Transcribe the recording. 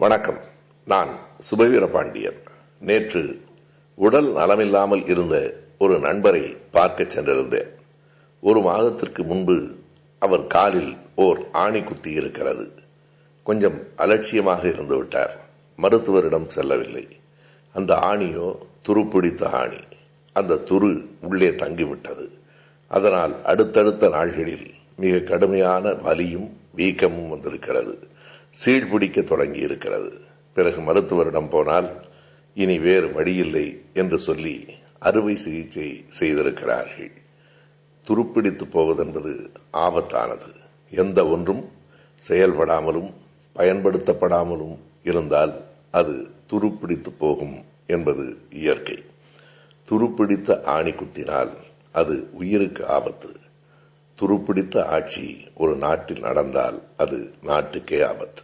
வணக்கம். நான் சுபவீர பாண்டியன். நேற்று உடல் நலமில்லாமல் இருந்த ஒரு நண்பரை பார்க்க சென்றிருந்தேன். ஒரு மாதத்திற்கு முன்பு அவர் காலில் ஓர் ஆணி குத்தி இருக்கிறது. கொஞ்சம் அலட்சியமாக இருந்து விட்டார். மருத்துவரிடம் செல்லவில்லை. அந்த ஆணியோ துருப்பிடித்த ஆணி. அந்த துரு உள்ளே தங்கிவிட்டது. அதனால் அடுத்தடுத்த நாள்களில் மிக கடுமையான வலியும் வீக்கமும் வந்திருக்கிறது. சீழ்பிடிக்க தொடங்கி இருக்கிறது. பிறகு மருத்துவரிடம் போனால் இனி வேறு வழியில்லை என்று சொல்லி அறுவை சிகிச்சை செய்திருக்கிறார்கள். துருப்பிடித்து போவதென்பது ஆபத்தானது. எந்த ஒன்றும் செயல்படாமலும் பயன்படுத்தப்படாமலும் இருந்தால் அது துருப்பிடித்து போகும் என்பது இயற்கை. துருப்பிடித்த ஆணி குத்தினால் அது உயிருக்கு ஆபத்து. துருப்பிடித்த ஆட்சி ஒரு நாட்டில் நடந்தால் அது நாட்டுக்கே ஆபத்து.